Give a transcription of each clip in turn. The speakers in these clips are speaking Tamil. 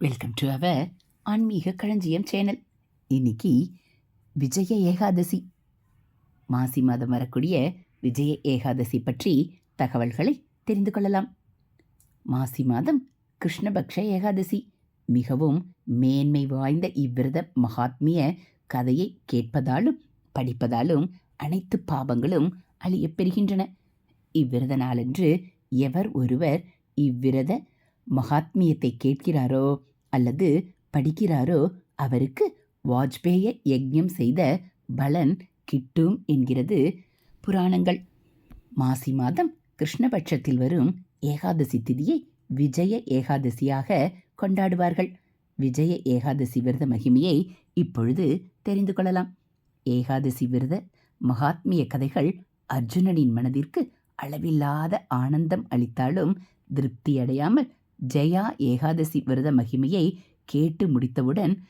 வெல்கம் டு அவர் ஆன்மீக களஞ்சியம் சேனல் இன்னைக்கு விஜய ஏகாதசி. மாசி மாதம் வரக்கூடிய விஜய ஏகாதசி பற்றி தகவல்களை தெரிந்து கொள்ளலாம். மாசி மாதம் கிருஷ்ணபக்ஷ ஏகாதசி. மிகவும் மேன்மை வாய்ந்த இவ்விரத மகாத்மிய கதையை கேட்பதாலும் படிப்பதாலும் அனைத்து பாவங்களும் அழியப் பெறுகின்றன. இவ்விரத நாளன்று எவர் ஒருவர் இவ்விரத மகாத்மியத்தை கேட்கிறாரோ அல்லது படிக்கிறாரோ அவருக்கு வாஜ்பேய யஜ்யம் செய்த பலன் கிட்டும் என்கிறது புராணங்கள். மாசி மாதம் கிருஷ்ணபட்சத்தில் வரும் ஏகாதசி திதியை விஜய ஏகாதசியாக கொண்டாடுவார்கள். விஜய ஏகாதசி விரத மகிமையை இப்பொழுது தெரிந்து கொள்ளலாம். ஏகாதசி விரத மகாத்மிய கதைகள் அர்ஜுனனின் மனதிற்கு அளவில்லாத ஆனந்தம் அளித்தாலும் திருப்தியடையாமல் ஜெயா ஏகாதசி விரத மகிமையை கேட்டு முடித்தவுடன்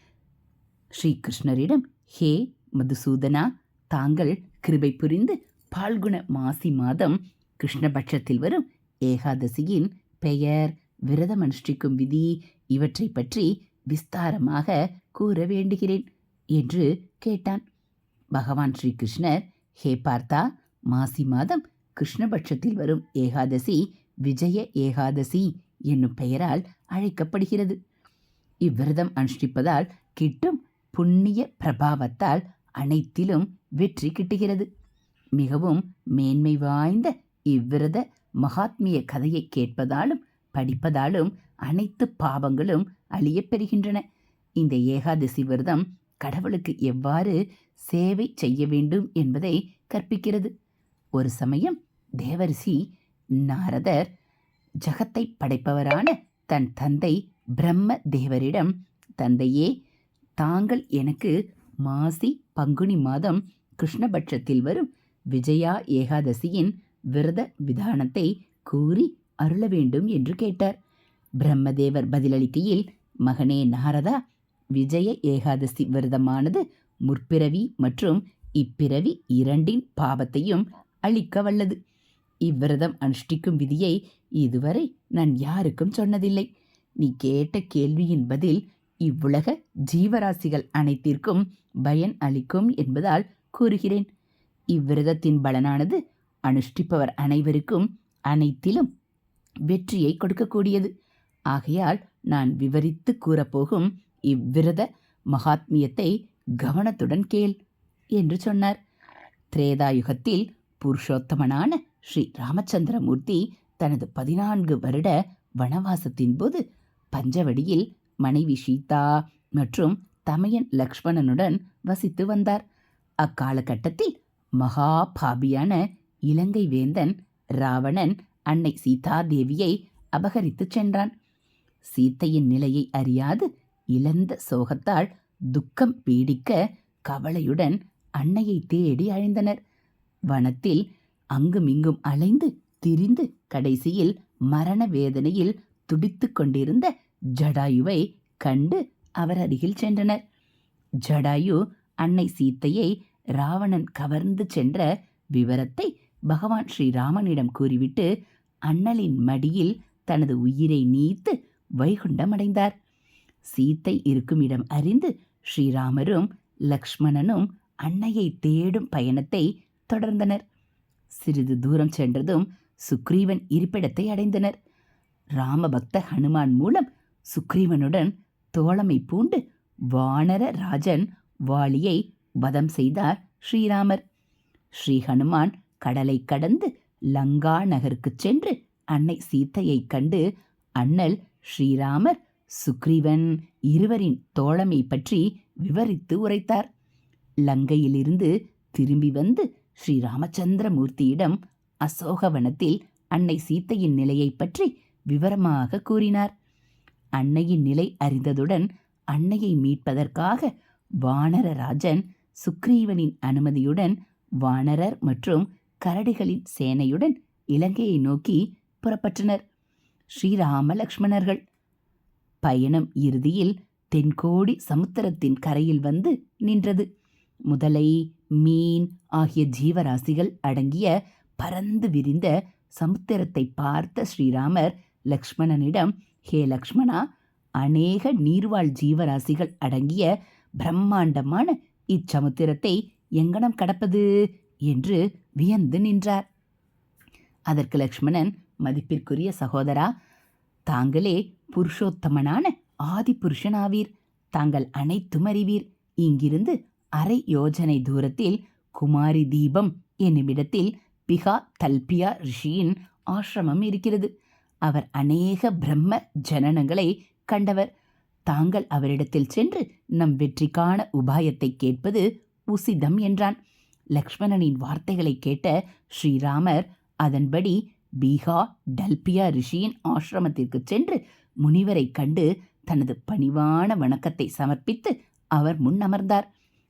ஸ்ரீகிருஷ்ணரிடம் ஹே மதுசூதனா தாங்கள் கிருபை புரிந்து பால்குண மாசி மாதம் கிருஷ்ணபட்சத்தில் வரும் ஏகாதசியின் பெயர் விரதம் அனுஷ்டிக்கும் விதி இவற்றை பற்றி விஸ்தாரமாக கூற வேண்டுகிறேன் என்று கேட்டான். பகவான் ஸ்ரீகிருஷ்ணர் ஹே பார்த்தா மாசி மாதம் கிருஷ்ணபட்சத்தில் வரும் ஏகாதசி விஜய ஏகாதசி என்னும் பெயரால் அழைக்கப்படுகிறது. இவ்விரதம் அனுஷ்டிப்பதால் கிட்டும் புண்ணிய பிரபாவத்தால் அனைத்திலும் வெற்றி கிட்டுகிறது. மிகவும் மேன்மை வாய்ந்த இவ்விரத மகாத்மிய கதையை கேட்பதாலும் படிப்பதாலும் அனைத்து பாவங்களும் அழியப் பெறுகின்றன. இந்த ஏகாதசி விரதம் கடவுளுக்கு எவ்வாறு சேவை செய்ய வேண்டும் என்பதை கற்பிக்கிறது. ஒரு சமயம் தேவரிசி நாரதர் ஜகத்தை படைப்பவரான தன் தந்தை பிரம்ம தேவரிடம் தந்தையே தாங்கள் எனக்கு மாசி பங்குனி மாதம் கிருஷ்ணபட்சத்தில் வரும் விஜயா ஏகாதசியின் விரத விதானத்தை கூறி அருள வேண்டும் என்று கேட்டார். பிரம்மதேவர் பதிலளிக்கையில் மகனே நாரதா விஜய ஏகாதசி விரதமானது முற்பிறவி மற்றும் இப்பிறவி இரண்டின் பாவத்தையும் அழிக்க வல்லது. இவ்விரதம் அனுஷ்டிக்கும் விதியை இதுவரை நான் யாருக்கும் சொன்னதில்லை. நீ கேட்ட கேள்வியின் பதில் இவ்வுலக ஜீவராசிகள் அனைத்திற்கும் பயன் அளிக்கும் என்பதால் கூறுகிறேன். இவ்விரதத்தின் பலனானது அனுஷ்டிப்பவர் அனைவருக்கும் அனைத்திலும் வெற்றியை கொடுக்கக்கூடியது. ஆகையால் நான் விவரித்து கூறப்போகும் இவ்விரத மகாத்மியத்தை கவனத்துடன் கேள் என்று சொன்னார். திரேதாயுகத்தில் புருஷோத்தமனான ஸ்ரீ ராமச்சந்திரமூர்த்தி தனது பதினான்கு வருட வனவாசத்தின் போது பஞ்சவடியில் மனைவி சீதா மற்றும் தமையன் லக்ஷ்மணனுடன் வசித்து வந்தார். அக்காலகட்டத்தில் மகாபாபியான இலங்கை வேந்தன் ராவணன் அன்னை சீதாதேவியை அபகரித்துச் சென்றான். சீத்தையின் நிலையை அறியாது இழந்த சோகத்தால் துக்கம் பீடிக்க கவலையுடன் அன்னையை தேடி அழிந்தனர். வனத்தில் அங்குமிங்கும் அலைந்து திரிந்து கடைசியில் மரண வேதனையில் துடித்து கொண்டிருந்த ஜடாயுவை கண்டு அவர் அருகில் சென்றனர். ஜடாயு அன்னை சீத்தையை ராவணன் கவர்ந்து சென்ற விவரத்தை பகவான் ஸ்ரீராமனிடம் கூறிவிட்டு அண்ணலின் மடியில் தனது உயிரை நீத்து வைகுண்டம் அடைந்தார் சீத்தை இருக்கும் இடம் அறிந்து ஸ்ரீராமரும் லக்ஷ்மணனும் அன்னையை தேடும் பயணத்தை தொடர்ந்தனர். சிறிது தூரம் சென்றதும் சுக்ரீவன் இருப்பிடத்தை அடைந்தனர். ராமபக்த ஹனுமான் மூலம் சுக்ரீவனுடன் தோழமை பூண்டு வானர ராஜன் வாளியை வதம் செய்தார் ஸ்ரீராமர். ஸ்ரீ ஹனுமான் கடலை கடந்து லங்கா நகருக்குச் சென்று அன்னை சீத்தையை கண்டு அண்ணல் ஸ்ரீராமர் சுக்ரீவன் இருவரின் தோழமை பற்றி விவரித்து உரைத்தார். லங்கையிலிருந்து திரும்பி வந்து ஸ்ரீ ராமச்சந்திரமூர்த்தியிடம் அசோகவனத்தில் அன்னை சீத்தையின் நிலையை பற்றி விவரமாக கூறினார். அன்னையின் நிலை அறிந்ததுடன் அன்னையை மீட்பதற்காக வானரராஜன் சுக்ரீவனின் அனுமதியுடன் வானரர் மற்றும் கரடிகளின் சேனையுடன் இலங்கையை நோக்கி புறப்பட்டனர் ஸ்ரீராம லக்ஷ்மணர்கள் பயணம் இறுதியில் தென்கோடி சமுத்திரத்தின் கரையில் வந்து நின்றது. முதலை மீன் ஆகிய ஜீவராசிகள் அடங்கிய பரந்து விரிந்த சமுத்திரத்தை பார்த்த ஸ்ரீராமர் லக்ஷ்மணனிடம் ஹே லக்ஷ்மணா அநேக நீர்வாழ் ஜீவராசிகள் அடங்கிய பிரம்மாண்டமான இச்சமுத்திரத்தை எங்கனம் கடப்பது? என்று வியந்து நின்றார். அதற்கு லக்ஷ்மணன் மதிப்பிற்குரிய சகோதரா தாங்களே புருஷோத்தமனான ஆதி புருஷனாவீர் தாங்கள் அனைத்தும் அறிவீர். இங்கிருந்து அரை யோஜனை தூரத்தில் குமாரி தீபம் என்னுமிடத்தில் பிகா தல்பியா ரிஷியின் ஆசிரமம் இருக்கிறது. அவர் அநேக பிரம்ம ஜனனங்களை கண்டவர். தாங்கள் அவரிடத்தில் சென்று நம் வெற்றிக்கான உபாயத்தை கேட்பது உசிதம் என்றான். லக்ஷ்மணனின் வார்த்தைகளை கேட்ட ஸ்ரீராமர் அதன்படி பீகா டல்பியா ரிஷியின் ஆசிரமத்திற்கு சென்று முனிவரை கண்டு தனது பணிவான வணக்கத்தை சமர்ப்பித்து அவர் முன் அமர்ந்தார்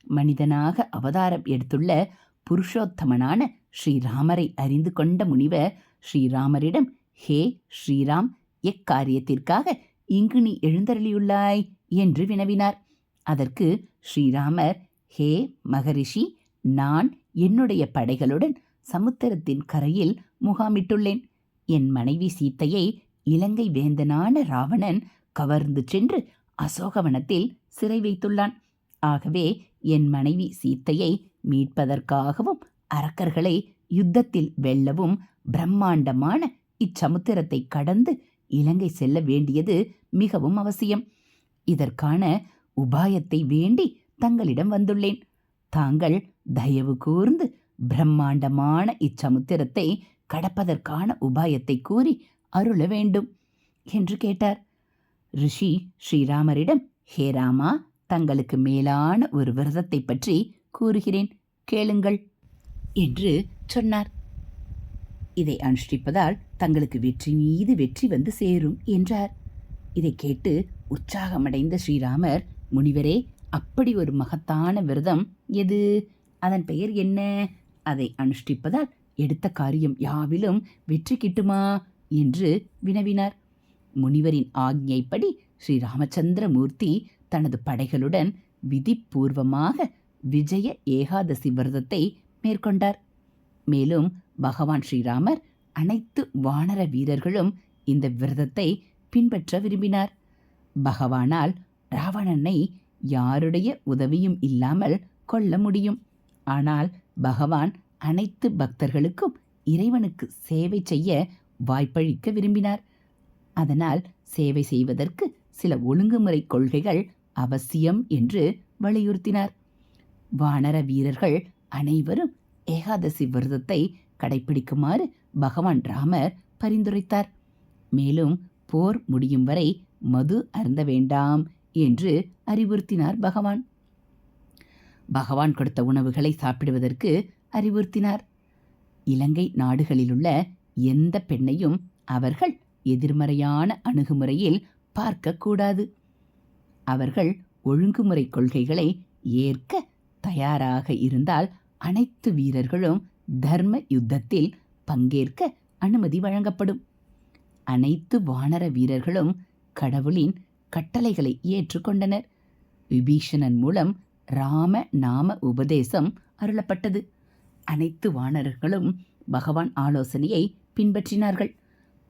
மனிதனாக அவதாரம் எடுத்துள்ள புருஷோத்தமனான ஸ்ரீராமரை அறிந்து கொண்ட முனிவர் ஸ்ரீராமரிடம் ஹே ஸ்ரீராம் எக்காரியத்திற்காக இங்கு நீ எழுந்தருளியுள்ளாய்? என்று வினவினார். அதற்கு ஸ்ரீராமர் ஹே மகரிஷி நான் என்னுடைய படைகளுடன் சமுத்திரத்தின் கரையில் முகாமிட்டுள்ளேன். என் மனைவி சீத்தையை இலங்கை வேந்தனான ராவணன் கவர்ந்து சென்று அசோகவனத்தில் சிறை வைத்துள்ளான். ஆகவே என் மனைவி சீத்தையை மீட்பதற்காகவும் அரக்கர்களை யுத்தத்தில் வெல்லவும் பிரம்மாண்டமான இச்சமுத்திரத்தை கடந்து இலங்கை செல்ல வேண்டியது மிகவும் அவசியம். இதற்கான உபாயத்தை வேண்டி தங்களிடம் வந்துள்ளேன். தாங்கள் தயவு கூர்ந்து பிரம்மாண்டமான இச்சமுத்திரத்தை கடப்பதற்கான உபாயத்தை கூறி அருள வேண்டும் என்று கேட்டார். ரிஷி ஸ்ரீராமரிடம் ஹே ராமா தங்களுக்கு மேலான ஒரு விரதத்தை பற்றி கூறுகிறேன். கேளுங்கள். என்று சொன்னார். இதை அனுஷ்டிப்பதால் தங்களுக்கு வெற்றி மீது வெற்றி வந்து சேரும் என்றார். இதை கேட்டு உற்சாகமடைந்த ஸ்ரீராமர் முனிவரே அப்படி ஒரு மகத்தான விரதம் எது? அதன் பெயர் என்ன? அதை அனுஷ்டிப்பதால் எடுத்த காரியம் யாவிலும் வெற்றி கிட்டுமா? என்று வினவினார். முனிவரின் ஆக்ஞைப்படி ஸ்ரீ ராமச்சந்திரமூர்த்தி தனது படைகளுடன் விதிப்பூர்வமாக விஜய ஏகாதசி விரதத்தை மேற்கொண்டார். மேலும் பகவான் ஸ்ரீராமர் அனைத்து வானர வீரர்களும் இந்த விரதத்தை பின்பற்ற விரும்பினார். பகவானால் ராவணனை யாருடைய உதவியும் இல்லாமல் கொல்ல முடியும். ஆனால் பகவான் அனைத்து பக்தர்களுக்கும் இறைவனுக்கு சேவை செய்ய வாய்ப்பளிக்க விரும்பினார். அதனால் சேவை செய்வதற்கு சில ஒழுங்குமுறை கொள்கைகள் அவசியம் என்று வலியுறுத்தினார். வானர வீரர்கள் அனைவரும் ஏகாதசி விரதத்தை கடைபிடிக்குமாறு பகவான் ராமர் பரிந்துரைத்தார். மேலும் போர் முடியும் வரை மது அருந்த வேண்டாம் என்று அறிவுறுத்தினார் பகவான். பகவான் கொடுத்த உணவுகளை சாப்பிடுவதற்கு அறிவுறுத்தினார். இலங்கை நாடுகளிலுள்ள எந்த பெண்ணையும் அவர்கள் எதிர்மறையான அணுகுமுறையில் பார்க்கக்கூடாது. அவர்கள் ஒழுங்குமுறை கொள்கைகளை ஏற்க தயாராக இருந்தால் அனைத்து வீரர்களும் தர்ம யுத்தத்தில் பங்கேற்க அனுமதி வழங்கப்படும். அனைத்து வானர வீரர்களும் கடவுளின் கட்டளைகளை ஏற்றுக்கொண்டனர். விபீஷணன் மூலம் ராம நாம உபதேசம் அருளப்பட்டது. அனைத்து வானர்களும் பகவான் ஆலோசனையை பின்பற்றினார்கள்.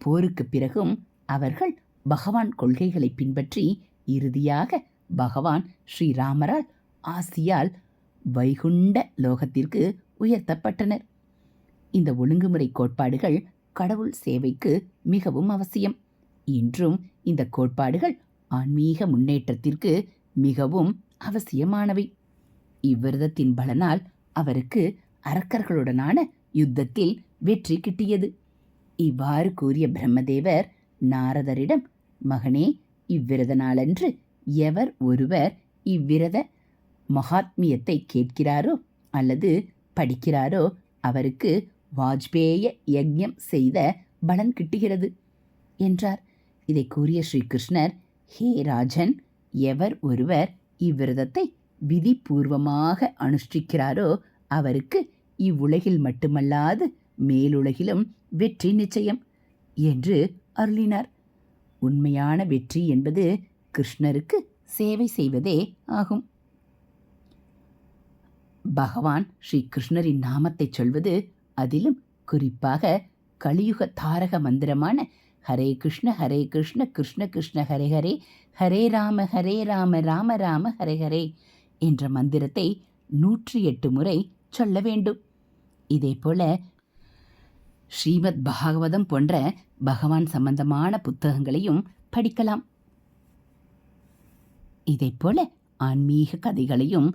போருக்கு பிறகும் அவர்கள் பகவான் கொள்கைகளை பின்பற்றி இறுதியாக பகவான் ஸ்ரீராமரால் ஆசியால் வைகுண்ட லோகத்திற்கு உயர்த்தப்பட்டனர். இந்த ஒழுங்குமுறை கோட்பாடுகள் கடவுள் சேவைக்கு மிகவும் அவசியம். இன்றும் இந்த கோட்பாடுகள் ஆன்மீக முன்னேற்றத்திற்கு மிகவும் அவசியமானவை. இவ்விரதத்தின் பலனால் அவருக்கு அரக்கர்களுடனான யுத்தத்தில் வெற்றி கிட்டியது. இவ்வாறு கூறிய பிரம்மதேவர் நாரதரிடம் மகனே இவ்விரத நாளன்று எவர் ஒருவர் இவ்விரத மகாத்மியத்தை கேட்கிறாரோ அல்லது படிக்கிறாரோ அவருக்கு வாஜ்பேய யஜ்யம் செய்த பலன் கிட்டுகிறது என்றார். இதை கூறிய ஸ்ரீகிருஷ்ணர் ஹே ராஜன் எவர் ஒருவர் இவ்விரதத்தை விதிபூர்வமாக அனுஷ்டிக்கிறாரோ அவருக்கு இவ்வுலகில் மட்டுமல்லாது மேலுலகிலும் வெற்றி நிச்சயம் என்று அருளினார். உண்மையான வெற்றி என்பது கிருஷ்ணருக்கு சேவை செய்வதே ஆகும். பகவான் ஸ்ரீ கிருஷ்ணரின் நாமத்தை சொல்வது அதிலும் குறிப்பாக கலியுக தாரக மந்திரமான ஹரே கிருஷ்ண ஹரே கிருஷ்ண கிருஷ்ண கிருஷ்ண ஹரே ஹரே ஹரே ராம ஹரே ராம ராம ராம ஹரே ஹரே என்ற மந்திரத்தை நூற்றி எட்டு முறை சொல்ல வேண்டும். இதேபோல ஸ்ரீமத் பாகவதம் போன்ற பகவான் சம்பந்தமான புத்தகங்களையும் படிக்கலாம். இதைப்போல ஆன்மீக கதைகளையும்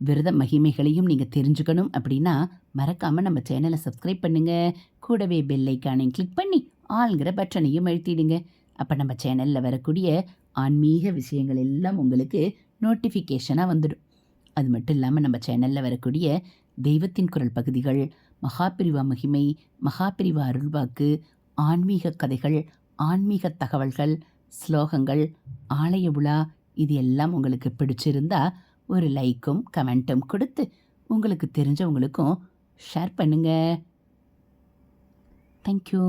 விரத மகிமைகளையும் நீங்கள் தெரிஞ்சுக்கணும் அப்படின்னா மறக்காமல் நம்ம சேனலை சப்ஸ்கிரைப் பண்ணுங்கள் கூடவே பெல்லைக்கானையும் கிளிக் பண்ணி ஆளுங்கிற பட்டனையும் அழுத்திடுங்க. அப்போ நம்ம சேனலில் வரக்கூடிய ஆன்மீக விஷயங்கள் எல்லாம் உங்களுக்கு நோட்டிஃபிகேஷனாக வந்துடும். அது மட்டும் இல்லாமல் நம்ம சேனலில் வரக்கூடிய தெய்வத்தின் குரல் பகுதிகள் மகாபிரிவா மகிமை மகாபிரிவா அருள்வாக்கு ஆன்மீக கதைகள் ஆன்மீக தகவல்கள் ஸ்லோகங்கள் ஆலய உலா இது எல்லாம் உங்களுக்கு பிடிச்சிருந்தா ஒரு லைக்கும் கமெண்ட்டும் கொடுத்து உங்களுக்கு தெரிஞ்சவங்களுக்கும் ஷேர் பண்ணுங்க. தேங்க்யூ